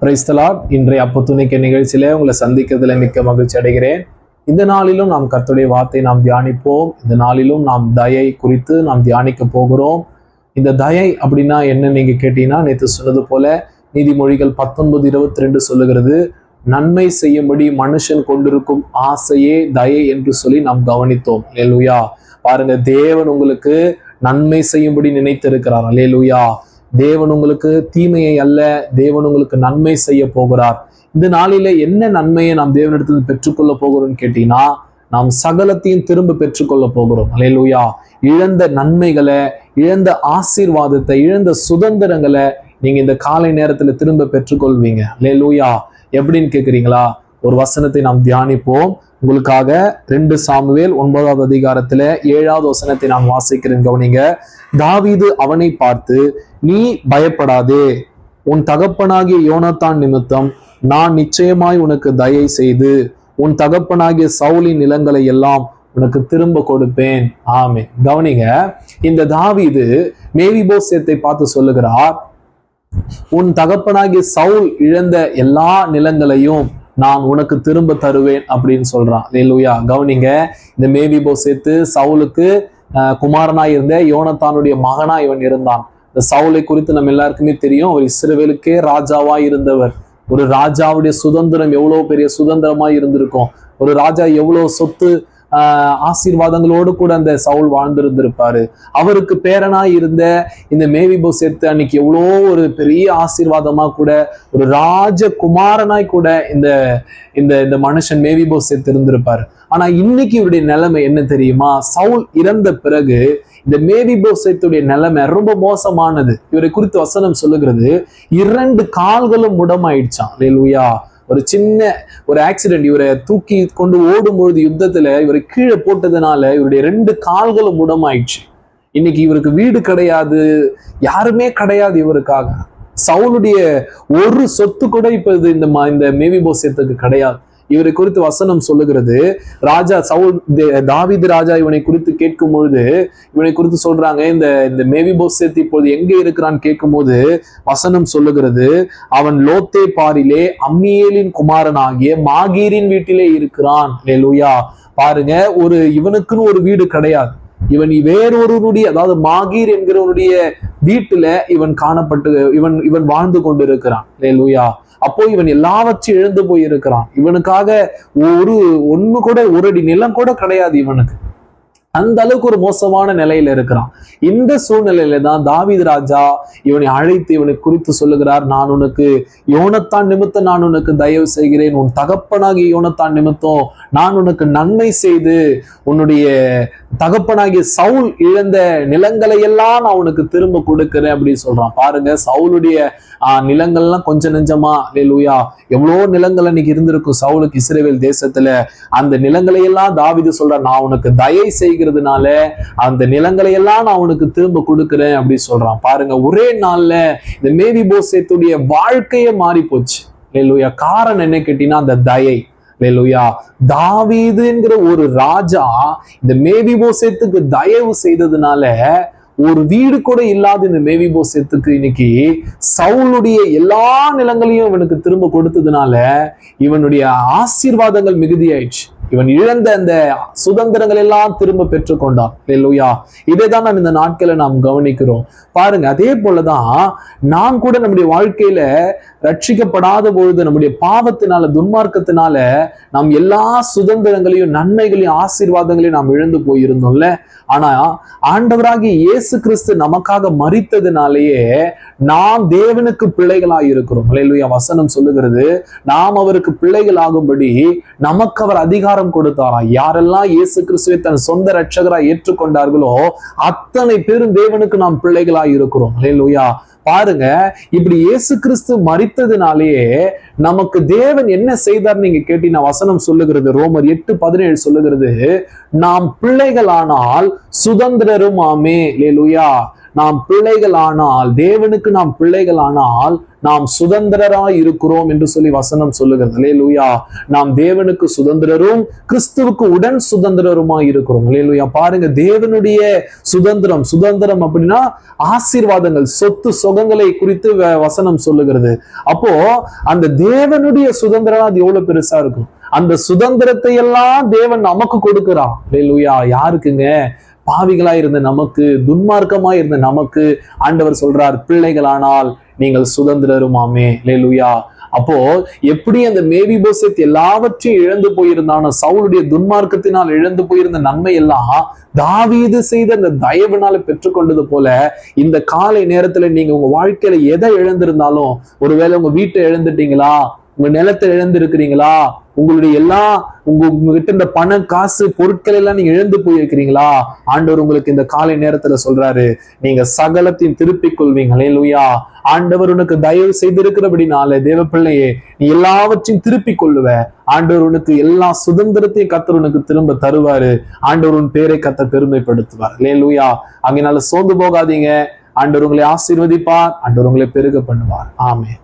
Praise the Lord இன்றைய அப்ப துணிக்க நிகழ்ச்சியில உங்களை சந்திக்கிறதுல மிக்க மகிழ்ச்சி அடைகிறேன். இந்த நாளிலும் நாம் கர்த்தருடைய வார்த்தை நாம் தியானிப்போம். இந்த நாளிலும் நாம் தயை குறித்து நாம் தியானிக்க போகிறோம். இந்த தயை அப்படின்னா என்ன நீங்க கேட்டீங்கன்னா நேற்று சொன்னது போல நீதிமொழிகள் பத்தொன்பது இருபத்தி ரெண்டு சொல்லுகிறது நன்மை செய்யும்படி மனுஷன் கொண்டிருக்கும் ஆசையே தயை என்று சொல்லி நாம் கவனித்தோம். லேலுயா பாருங்க தேவன் உங்களுக்கு நன்மை செய்யும்படி நினைத்திருக்கிறார். லேலுயா தேவன் உங்களுக்கு தீமையை அல்ல தேவன் உங்களுக்கு நன்மை செய்ய போகிறார். இந்த நாளில என்ன நன்மையை நாம் தேவனிடத்தில் பெற்றுக்கொள்ள போகிறோம்னு கேட்டீங்கன்னா நாம் சகலத்தையும் திரும்ப பெற்றுக்கொள்ள போகிறோம். அலையலூயா இழந்த நன்மைகளை இழந்த ஆசீர்வாதத்தை இழந்த சுதந்திரங்களை நீங்க இந்த காலை நேரத்துல திரும்ப பெற்றுக்கொள்வீங்க. அலையலூயா எப்படின்னு கேக்குறீங்களா? ஒரு வசனத்தை நாம் தியானிப்போம். உங்களுக்காக ரெண்டு சாமுவேல் ஒன்பதாவது அதிகாரத்துல ஏழாவது வசனத்தை நான் வாசிக்கிறேன் கவனிங்க. தாவீது அவனை பார்த்து நீ பயப்படாதே. உன் தகப்பனாகிய யோனத்தான் நிமித்தம் நான் நிச்சயமாய் உனக்கு தயை செய்து உன் தகப்பனாகிய சவுலின் நிலங்களை எல்லாம் உனக்கு திரும்ப கொடுப்பேன். ஆமே கவனிங்க இந்த தாவீது மேவிபோசியத்தை பார்த்து சொல்லுகிறார் உன் தகப்பனாகிய சவுல் இழந்த எல்லா நிலங்களையும் நான் உனக்கு திரும்ப தருவேன் அப்படின்னு சொல்றான். லேலுயா கவனிங்க இந்த மேவிபோ சேர்த்து சவுலுக்கு குமாரனாய் இருந்த யோனத்தானுடைய மகனா இவன் இருந்தான். இந்த சவுலை குறித்து நம்ம எல்லாருக்குமே தெரியும். அவர் இஸ்ரேவேலுக்கே ராஜாவா இருந்தவர். ஒரு ராஜாவுடைய சுதந்திரம் எவ்வளவு பெரிய சுதந்திரமா இருந்திருக்கும். ஒரு ராஜா எவ்வளவு சொத்து ஆசீர்வாதங்களோடு கூட அந்த சவுல் வாழ்ந்திருந்திருப்பாரு. அவருக்கு பேரனா இருந்த இந்த மேவிபோ சேர்த்து அன்னைக்கு எவ்வளோ ஒரு பெரிய ஆசீர்வாதமா கூட ஒரு ராஜகுமாரனாய் கூட இந்த இந்த இந்த மனுஷன் மேவிபோ சேர்த்து இருந்திருப்பாரு. ஆனா இன்னைக்கு இவருடைய நிலைமை என்ன தெரியுமா? சவுல் இறந்த பிறகு இந்த மேவி மேவிபோசத்துடைய நிலைமை ரொம்ப மோசமானது. இவரை குறித்து வசனம் சொல்லுகிறது இரண்டு கால்களும் முடமாயிடுச்சான் லேலுயா ஒரு சின்ன ஒரு ஆக்சிடென்ட் இவரை தூக்கி கொண்டு ஓடும்பொழுது யுத்தத்துல இவரை கீழே போட்டதுனால இவருடைய ரெண்டு கால்களும் முடமாயிடுச்சு இன்னைக்கு இவருக்கு வீடு கிடையாது யாருமே கிடையாது இவருக்காக. சவுளுடைய ஒரு சொத்து கூட இப்ப இது இந்த மா இந்த மேவிபோசியத்துக்கு கிடையாது. இவரை குறித்து வசனம் சொல்லுகிறது. ராஜா சவுல் தே- ராஜா இவனை குறித்து கேட்கும் பொழுது இவனை குறித்து சொல்றாங்க இந்த இந்த மேவிபோசேத் இப்போது எங்கே இருக்கிறான் கேட்கும்போது வசனம் சொல்லுகிறது. அவன் லோத்தே பாரிலே அம்மியேலின் குமாரனாகிய மாகீரின் வீட்டிலே இருக்கிறான். லேலூயா பாருங்க ஒரு இவனுக்குன்னு ஒரு வீடு கிடையாது. இவன் வேறொருவனுடைய அதாவது மாகீர் என்கிறவனுடைய வீட்டுல இவன் காணப்பட்டு இவன் இவன் வாழ்ந்து கொண்டிருக்கிறான். லேலூயா அப்போ இவன் எல்லாவற்றையும் இழந்து போயிருக்கிறான். இவனுக்காக ஒரு ஒண்ணு கூட ஒரு அடி நிலம் கூட கிடையாது இவனுக்கு. அந்த அளவுக்கு ஒரு மோசமான நிலையில இருக்கிறான். இந்த சூழ்நிலையில தான் தாவித் ராஜா இவனை அழைத்து இவனை குறித்து சொல்லுகிறார் நான் உனக்கு யோனத்தான் நிமித்தம் நான் உனக்கு தயவு செய்கிறேன். உன் தகப்பனாகிய யோனத்தான் நிமித்தம் நான் உனக்கு நன்மை செய்து உன்னுடைய தகப்பனாகிய சவுல் இழந்த நிலங்களை எல்லாம் நான் உனக்கு திரும்ப கொடுக்கிறேன் அப்படின்னு சொல்றான். பாருங்க சவுளுடைய ஆஹ், நிலங்கள்லாம் கொஞ்சம் நெஞ்சமா லேலுயா எவ்வளோ நிலங்கள் அன்னைக்கு இருந்திருக்கும் சவுலுக்கு இஸ்ரேவேல் தேசத்துல. அந்த நிலங்களை எல்லாம் தாவிது சொல்ற நான் உனக்கு தயை செய்கிறேன். செய்கிறதுனால அந்த நிலங்களை எல்லாம் நான் அவனுக்கு திரும்ப கொடுக்குறேன் அப்படின்னு சொல்றான். பாருங்க ஒரே நாள்ல இந்த மேவி போசேத்துடைய வாழ்க்கையே மாறி போச்சு. லேலுயா காரணம் என்ன கேட்டீங்கன்னா அந்த தயை. லேலுயா தாவீதுங்கிற ஒரு ராஜா இந்த மேவி போசேத்துக்கு தயவு செய்ததுனால ஒரு வீடு கூட இல்லாத இந்த மேவி போசத்துக்கு இன்னைக்கு சவுளுடைய எல்லா நிலங்களையும் இவனுக்கு திரும்ப கொடுத்ததுனால இவனுடைய ஆசீர்வாதங்கள் மிகுதியாயிடுச்சு. இவன் இழந்த அந்த சுதந்திரங்கள் எல்லாம் திரும்ப பெற்றுக்கொண்டான். இல்லையா இதை தான் நாம் இந்த நாட்களை நாம் கவனிக்கிறோம். பாருங்க அதே போலதான் நாம் கூட நம்முடைய வாழ்க்கையில ரட்சிக்கப்படாத பொழுது நம்முடைய பாவத்தினால துன்மார்க்கத்தினால நாம் எல்லா சுதந்திரங்களையும் நன்மைகளையும் ஆசீர்வாதங்களையும் நாம் இழந்து போயிருந்தோம்ல. ஆனா ஆண்டவராகி இயேசு கிறிஸ்து நமக்காக மறித்ததுனாலேயே நாம் தேவனுக்கு பிள்ளைகளாய் இருக்கிறோம். இல்லையா வசனம் சொல்லுகிறது நாம் அவருக்கு பிள்ளைகள் ஆகும்படி நமக்கு அவர் அதிகாரம் அதிகாரம் கொடுத்தாராம் யாரெல்லாம் இயேசு கிறிஸ்துவை தன் சொந்த ரட்சகராய் ஏற்றுக்கொண்டார்களோ அத்தனை பேரும் தேவனுக்கு நாம் பிள்ளைகளாய் இருக்கிறோம். அல்லேலூயா பாருங்க இப்படி இயேசு கிறிஸ்து மறித்ததுனாலேயே நமக்கு தேவன் என்ன செய்தார் நீங்க கேட்டீங்கன்னா வசனம் சொல்லுகிறது ரோமர் எட்டு பதினேழு சொல்லுகிறது நாம் பிள்ளைகளானால் சுதந்திரரும் ஆமே லேலுயா நாம் பிள்ளைகள் ஆனால் தேவனுக்கு நாம் பிள்ளைகள் ஆனால் நாம் சுதந்திரராய் இருக்கிறோம் என்று சொல்லி வசனம் சொல்லுகிறது. லேலுயா நாம் தேவனுக்கு சுதந்திரரும் கிறிஸ்துவுக்கு உடன் சுதந்திரருமாய் இருக்கிறோம். லேலுயா பாருங்க தேவனுடைய சுதந்திரம் சுதந்திரம் அப்படின்னா ஆசீர்வாதங்கள் சொத்து சுகங்களை குறித்து வ- வசனம் சொல்லுகிறது. அப்போ அந்த தேவனுடைய சுதந்திரம் அது எவ்வளவு பெருசா இருக்கும்? அந்த சுதந்திரத்தை எல்லாம் தேவன் நமக்கு கொடுக்கிறான். லேலுயா யாருக்குங்க? பாவிகளா இருந்த நமக்கு துன்மார்க்கமா இருந்த நமக்கு ஆண்டவர் சொல்றார் பிள்ளைகளானால் நீங்கள் சுதந்திரருமாமே. லேலுயா அப்போ எப்படி அந்த மேபி போசத் எல்லாவற்றையும் இழந்து போயிருந்தானோ சவுளுடைய துன்மார்க்கத்தினால் இழந்து போயிருந்த நன்மை எல்லாம் தாவீது செய்த அந்த தயவுனால பெற்றுக்கொண்டது போல இந்த காலை நேரத்துல நீங்க உங்க வாழ்க்கையில எதை இழந்திருந்தாலும் ஒருவேளை உங்க வீட்டை இழந்துட்டீங்களா உங்க நிலத்தை இழந்திருக்கிறீங்களா உங்களுடைய எல்லா உங்க உங்ககிட்ட இந்த பணம் காசு பொருட்கள் எல்லாம் நீங்க இழந்து போயிருக்கிறீங்களா? ஆண்டவர் உங்களுக்கு இந்த காலை நேரத்துல சொல்றாரு. நீங்க சகலத்தையும் திருப்பிக் கொள்வீங்களே லூயா ஆண்டவர் உனக்கு தயவு செய்திருக்கிறபடினால தேவ பிள்ளையே நீ எல்லாவற்றையும் திருப்பிக் கொள்ளுவ. ஆண்டவர் உனக்கு எல்லா சுதந்திரத்தையும் கத்தர் உனக்கு திரும்ப தருவாரு. ஆண்டவர் உன் பேரை கத்த பெருமைப்படுத்துவார். லே லூயா அங்கனால சோர்ந்து போகாதீங்க. ஆண்டவர் உங்களை ஆசீர்வதிப்பார். ஆண்டவர் உங்களை பெருக பண்ணுவார் ஆமே